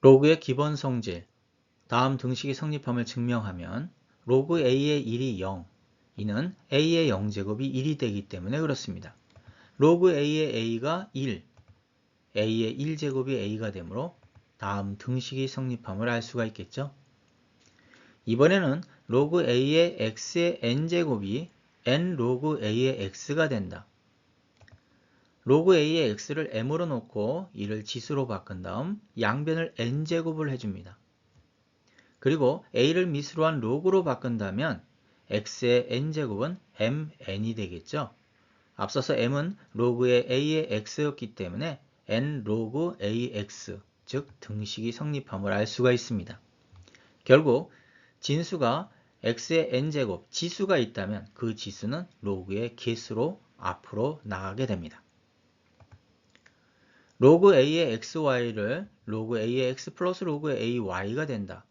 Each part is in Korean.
로그의 기본 성질, 다음 등식이 성립함을 증명하면 로그 a의 1이 0, 이는 a의 0제곱이 1이 되기 때문에 그렇습니다. 로그 a의 a가 1, a의 1제곱이 a가 되므로 다음 등식이 성립함을 알 수가 있겠죠. 이번에는 로그 a의 x의 n제곱이 n 로그 a의 x가 된다. 로그 a의 x를 m으로 놓고 이를 지수로 바꾼 다음 양변을 n제곱을 해줍니다. 그리고 a를 미수로 한 로그로 바꾼다면 x의 n제곱은 mn이 되겠죠. 앞서서 m은 로그의 a의 x였기 때문에 n 로그 ax, 즉 등식이 성립함을 알 수가 있습니다. 결국 진수가 x의 n제곱, 지수가 있다면 그 지수는 로그의 개수로 앞으로 나가게 됩니다. 로그 a의 xy를 로그 a의 x 플러스 로그 ay가 된다.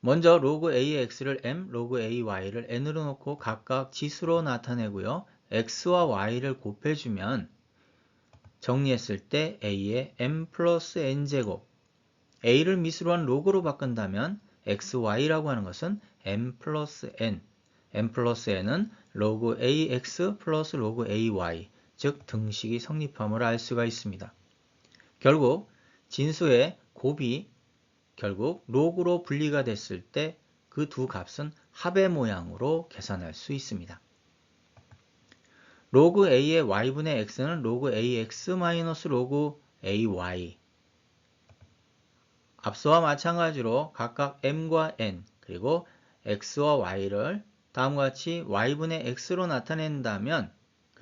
먼저 로그 a의 x를 m, 로그 ay를 n으로 놓고 각각 지수로 나타내고요. x와 y를 곱해주면 정리했을 때 a의 m 플러스 n제곱 a를 미수로 한 로그로 바꾼다면 xy라고 하는 것은 m 플러스 n m 플러스 n은 로그 ax 플러스 로그 ay 즉 등식이 성립함을 알 수가 있습니다. 결국 진수의 곱이 결국 로그로 분리가 됐을 때 그 두 값은 합의 모양으로 계산할 수 있습니다. 로그 a의 y분의 x는 로그 ax 마이너스 로그 ay 앞서와 마찬가지로 각각 m과 n 그리고 x와 y를 다음과 같이 y분의 x로 나타낸다면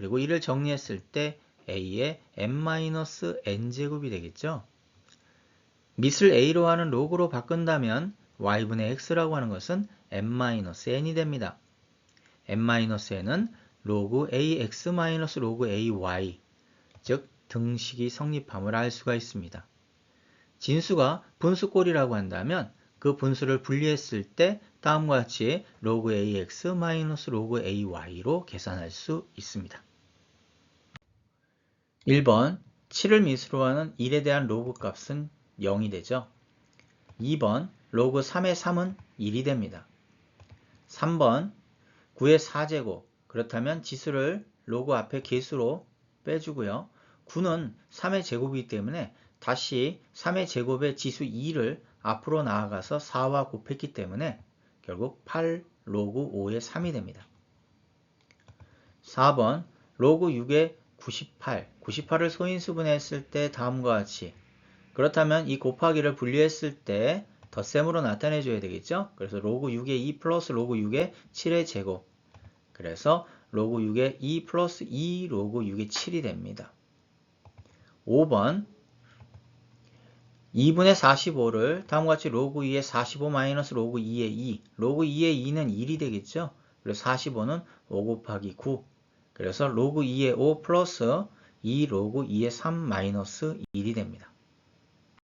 그리고 이를 정리했을 때 a의 m-n제곱이 되겠죠. 밑을 a로 하는 로그로 바꾼다면 y분의 x라고 하는 것은 m-n이 됩니다. m-n은 로그 ax 로그 ay 즉 등식이 성립함을 알 수가 있습니다. 진수가 분수꼴이라고 한다면 그 분수를 분리했을 때 다음과 같이 로그 ax 로그 ay로 계산할 수 있습니다. 1번 7을 미수로 하는 1에 대한 로그 값은 0이 되죠. 2번 로그 3의 3은 1이 됩니다. 3번 9의 4제곱 그렇다면 지수를 로그 앞에 개수로 빼주고요. 9는 3의 제곱이기 때문에 다시 3의 제곱의 지수 2를 앞으로 나아가서 4와 곱했기 때문에 결국 8 로그 5의 3이 됩니다. 4번 로그 6의 98, 98을 소인수분했을 때 다음과 같이 그렇다면 이 곱하기를 분리했을 때 덧셈으로 나타내 줘야 되겠죠? 그래서 로그 6의 2 플러스 로그 6의 7의 제곱 그래서 로그 6의 2 플러스 2 로그 6의 7이 됩니다. 5번 2분의 45를 다음과 같이 로그 2의 45 마이너스 로그 2의 2 로그 2의 2는 1이 되겠죠? 그래서 45는 5 곱하기 9 그래서 로그 2의 5 플러스 2 로그 2의 3 마이너스 1이 됩니다.